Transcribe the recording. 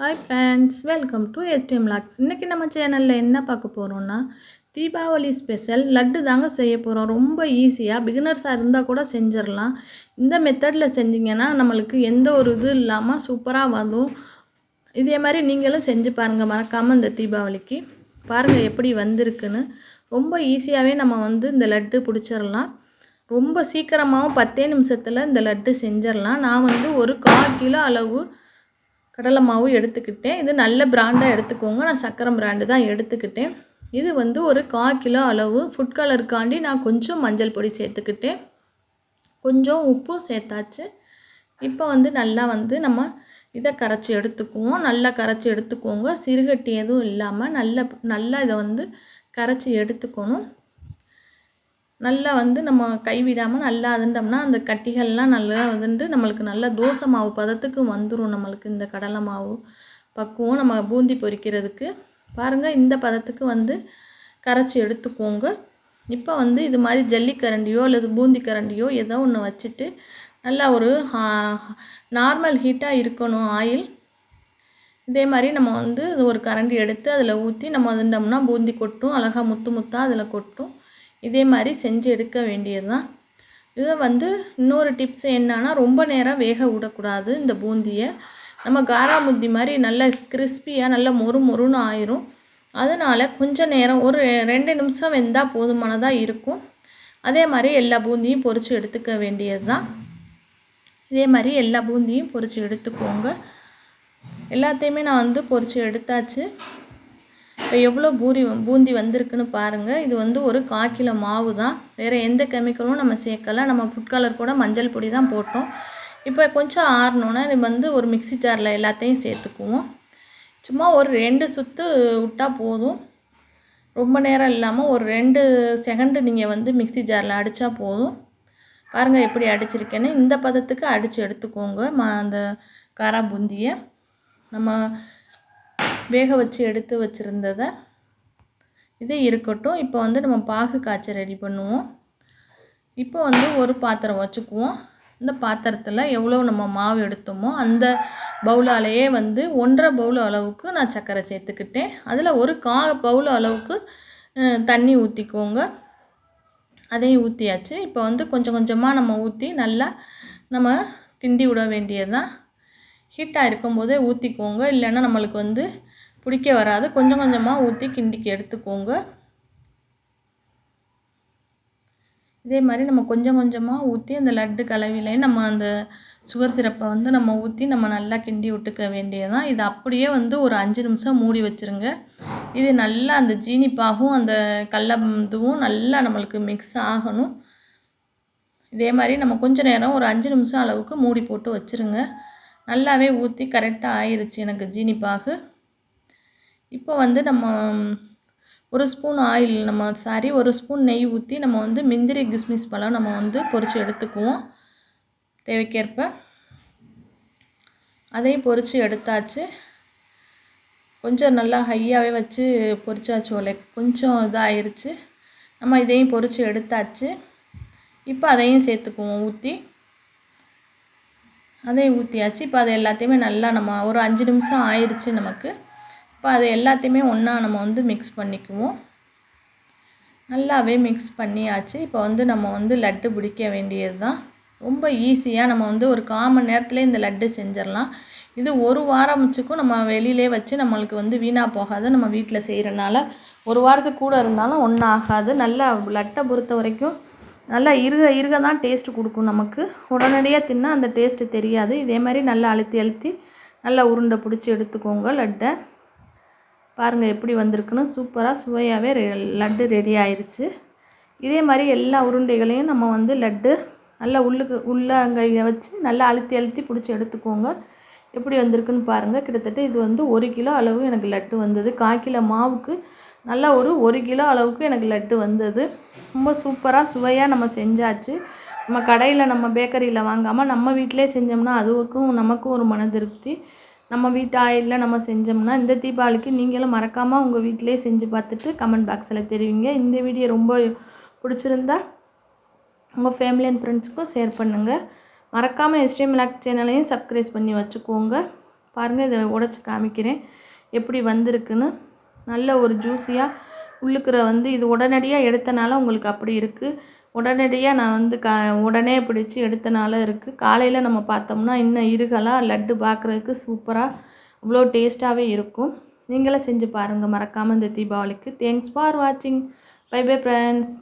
Hi friends welcome to STM logs இன்றைக்கி நம்ம சேனலில் என்ன பார்க்க போகிறோன்னா தீபாவளி ஸ்பெஷல் லட்டு தாங்க செய்ய போகிறோம் ரொம்ப ஈஸியாக பிகினர்ஸாக இருந்தால் கூட செஞ்சிடலாம். இந்த மெத்தடில் செஞ்சிங்கன்னா நம்மளுக்கு எந்த ஒரு இது இல்லாமல் சூப்பராக வரும் இதே மாதிரி நீங்களும் செஞ்சு பாருங்கள் மறக்காமல் இந்த தீபாவளிக்கு. பாருங்கள் எப்படி வந்திருக்குன்னு. ரொம்ப ஈஸியாகவே நம்ம வந்து இந்த லட்டு பிடிச்சிடலாம். ரொம்ப சீக்கிரமாகவும் பத்தே நிமிஷத்தில் இந்த லட்டு செஞ்சிடலாம். நான் வந்து ஒரு கால் கிலோ அளவு கடலை மாவு எடுத்துக்கிட்டேன். இது நல்ல பிராண்டாக எடுத்துக்கோங்க. நான் சக்கரம் பிராண்டு தான் எடுத்துக்கிட்டேன். இது வந்து ஒரு கால் கிலோ அளவு. ஃபுட் கலருக்காண்டி நான் கொஞ்சம் மஞ்சள் பொடி சேர்த்துக்கிட்டேன். கொஞ்சம் உப்பும் சேர்த்தாச்சு. இப்போ வந்து நல்லா வந்து நம்ம இதை கரைச்சி எடுத்துக்குவோம். நல்லா கரைச்சி எடுத்துக்கோங்க. சிறுகட்டி எதுவும் இல்லாமல் நல்ல நல்லா இதை வந்து கரைச்சி எடுத்துக்கணும். நல்லா வந்து நம்ம கைவிடாமல் நல்லா அதுண்டோம்னா அந்த கட்டிகள்லாம் நல்லா வந்துட்டு நம்மளுக்கு நல்லா தோசை மாவு பதத்துக்கு வந்துடும் நம்மளுக்கு இந்த கடலை மாவு. பக்குவம் நம்ம பூந்தி பொரிக்கிறதுக்கு பாருங்கள் இந்த பதத்துக்கு வந்து கரைச்சி எடுத்துக்கோங்க. இப்போ வந்து இது மாதிரி ஜல்லிக்கரண்டியோ அல்லது பூந்தி கரண்டியோ ஏதோ ஒன்று வச்சுட்டு நல்லா ஒரு நார்மல் ஹீட்டாக இருக்கணும் ஆயில். இதே மாதிரி நம்ம வந்து ஒரு கரண்டி எடுத்து அதில் ஊற்றி நம்ம அதுண்டோம்னா பூந்தி கொட்டும் அழகாக முத்து முத்தாக அதில் கொட்டும். இதே மாதிரி செஞ்சு எடுக்க வேண்டியது தான் இதை வந்து இன்னொரு டிப்ஸ் என்னன்னா ரொம்ப நேரம் வேக விடக்கூடாது இந்த பூந்தியை. நம்ம காராமுத்தி மாதிரி நல்ல கிறிஸ்பியாக நல்ல மொறு மொறுன்னு ஆயிரும். அதனால் கொஞ்சம் நேரம் ஒரு ரெண்டு நிமிஷம் வெந்தால் போதுமானதாக இருக்கும். அதே மாதிரி எல்லா பூந்தியும் பொரித்து எடுத்துக்க வேண்டியது தான் இதே மாதிரி எல்லா பூந்தியும் பொரித்து எடுத்துக்கோங்க. எல்லாத்தையுமே நான் வந்து பொரித்து எடுத்தாச்சு. இப்போ எவ்வளோ பூரி பூந்தி வந்திருக்குன்னு பாருங்கள் இது வந்து ஒரு கால் கிலோ மாவு தான் வேறு எந்த கெமிக்கலும் நம்ம சேர்க்கலை. நம்ம ஃபுட் கலர் கூட மஞ்சள் பொடி தான் போட்டோம். இப்போ கொஞ்சம் ஆறணுன்னா வந்து ஒரு மிக்சி ஜாரில் எல்லாத்தையும் சேர்த்துக்குவோம். சும்மா ஒரு ரெண்டு சுற்று விட்டால் போதும். ரொம்ப நேரம் இல்லாமல் ஒரு ரெண்டு செகண்டு நீங்கள் வந்து மிக்சி ஜாரில் அடித்தா போதும். பாருங்கள் எப்படி அடிச்சிருக்கேன்னு. இந்த பதத்துக்கு அடித்து எடுத்துக்கோங்க. ம அந்த காரா பூந்தியை. நம்ம வேக வச்சு எடுத்து வச்சுருந்ததை இது இருக்கட்டும். இப்போ வந்து நம்ம பாகு காய்ச்ச ரெடி பண்ணுவோம். இப்போ வந்து ஒரு பாத்திரம் வச்சுக்குவோம். இந்த பாத்திரத்தில் எவ்வளோ நம்ம மாவு எடுத்தோமோ அந்த பவுலாலேயே வந்து ஒன்றரை பவுல் அளவுக்கு நான் சர்க்கரை சேர்த்துக்கிட்டேன். அதில் ஒரு கா பவுல் அளவுக்கு தண்ணி ஊற்றிக்கோங்க அதையும் ஊற்றியாச்சு இப்போ வந்து கொஞ்சம் கொஞ்சமாக நம்ம ஊற்றி நல்லா நம்ம கிண்டி விட வேண்டியது தான் ஹீட்டாக இருக்கும்போதே ஊற்றிக்கோங்க இல்லைன்னா நம்மளுக்கு வந்து பிடிக்க வராது. கொஞ்சம் கொஞ்சமாக ஊற்றி கிண்டிக்கு எடுத்துக்கோங்க. இதே மாதிரி நம்ம கொஞ்சம் கொஞ்சமாக ஊற்றி அந்த லட்டு கலவிலையும் நம்ம அந்த சுகர் சிரப்பை வந்து நம்ம ஊற்றி நம்ம நல்லா கிண்டி விட்டுக்க வேண்டியதான் இது அப்படியே வந்து ஒரு அஞ்சு நிமிஷம் மூடி வச்சுருங்க. இது நல்லா அந்த ஜீனிப்பாகவும் அந்த கடல இதுவும் நல்லா நம்மளுக்கு மிக்ஸ் ஆகணும். இதே மாதிரி நம்ம கொஞ்சம் நேரம் ஒரு அஞ்சு நிமிஷம் அளவுக்கு மூடி போட்டு வச்சுருங்க. நல்லாவே ஊற்றி கரெக்டாக ஆயிடுச்சு எனக்கு ஜீனி பாகு. இப்போ வந்து நம்ம ஒரு ஸ்பூன் ஆயில் நம்ம சாரி ஒரு ஸ்பூன் நெய் ஊற்றி நம்ம வந்து முந்திரி கிஸ்மிஸ் பழம் நம்ம வந்து பொரித்து எடுத்துக்குவோம். தேவைக்கேற்ப. அதையும் பொரித்து எடுத்தாச்சு. கொஞ்சம் நல்லா ஹையாகவே வச்சு பொறிச்சாச்சு ஒலை கொஞ்சம் இதாகிருச்சு நம்ம இதையும் பொரித்து எடுத்தாச்சு. இப்போ அதையும் சேர்த்துக்குவோம் ஊற்றி அதையும் ஊற்றியாச்சு இப்போ அதை எல்லாத்தையுமே நல்லா நம்ம ஒரு அஞ்சு நிமிஷம் ஆயிடுச்சு நமக்கு. இப்போ அது எல்லாத்தையுமே ஒன்றா நம்ம வந்து மிக்ஸ் பண்ணிக்குவோம். நல்லாவே மிக்ஸ் பண்ணியாச்சு. இப்போ வந்து நம்ம வந்து லட்டு பிடிக்க வேண்டியது தான் ரொம்ப ஈஸியாக நம்ம வந்து ஒரு கால் மணி நேரத்தில் இந்த லட்டு செஞ்சிடலாம். இது ஒரு வாரம் முச்சுக்கும் நம்ம வெளியிலே வச்சு நம்மளுக்கு வந்து வீணாக போகாது. நம்ம வீட்டில் செய்கிறனால ஒரு வாரத்துக்கு கூட இருந்தாலும் ஒன்றும் ஆகாது நல்லா லட்டை பொறுத்த வரைக்கும் நல்லா இருக இருக தான் டேஸ்ட்டு கொடுக்கும் நமக்கு. உடனடியாக தின்னா அந்த டேஸ்ட்டு தெரியாது. இதே மாதிரி நல்லா அழுத்தி அழுத்தி நல்லா உருண்டை பிடிச்சி எடுத்துக்கோங்க லட்டை. பாருங்கள் எப்படி வந்திருக்குன்னு சூப்பராக சுவையாகவே ரெ லட்டு ரெடி ஆயிடுச்சு இதே மாதிரி எல்லா உருண்டைகளையும் நம்ம வந்து லட்டு நல்லா உள்ளுக்கு உள்ளங்கையை வச்சு நல்லா அழுத்தி அழுத்தி பிடிச்சி எடுத்துக்கோங்க. எப்படி வந்திருக்குன்னு பாருங்கள் கிட்டத்தட்ட இது வந்து ஒரு கிலோ அளவு எனக்கு லட்டு வந்தது. கால் கிலோ மாவுக்கு நல்லா ஒரு ஒரு கிலோ அளவுக்கு எனக்கு லட்டு வந்தது. ரொம்ப சூப்பராக சுவையாக நம்ம செஞ்சாச்சு. நம்ம கடையில் நம்ம பேக்கரியில் வாங்காமல் நம்ம வீட்டிலே செஞ்சோம்னா அதுவுக்கும் நமக்கும் ஒரு மன திருப்தி நம்ம வீட்டு ஆயிலில் நம்ம செஞ்சோம்னா இந்த தீபாவளிக்கு நீங்களும் மறக்காமல் உங்கள் வீட்டிலே செஞ்சு பார்த்துட்டு கமெண்ட் பாக்ஸில் தெரிவிங்க. இந்த வீடியோ ரொம்ப பிடிச்சிருந்தா உங்கள் ஃபேமிலி அண்ட் ஃப்ரெண்ட்ஸுக்கும் ஷேர் பண்ணுங்கள் மறக்காமல் எஸ்டிஎம் லாக் சேனலையும் சப்ஸ்கிரைப் பண்ணி வச்சுக்கோங்க. பாருங்கள் இதை உடச்சி காமிக்கிறேன். எப்படி வந்திருக்குன்னு. நல்ல ஒரு ஜூஸியாக உள்ளுக்குற வந்து இது உடனடியாக எடுத்தனால உங்களுக்கு அப்படி இருக்குது உடனடியாக நான் வந்து கா உடனே பிடிச்சி எடுத்தனால இருக்குது காலையில் நம்ம பார்த்தோம்னா இன்னும் இருகலாக லட்டு பார்க்குறதுக்கு சூப்பராக அவ்வளோ டேஸ்ட்டாகவே இருக்கும். நீங்களும் செஞ்சு பாருங்கள் மறக்காமல் இந்த தீபாவளிக்கு. தேங்க்ஸ் ஃபார் வாட்சிங் பை பை ஃப்ரெண்ட்ஸ்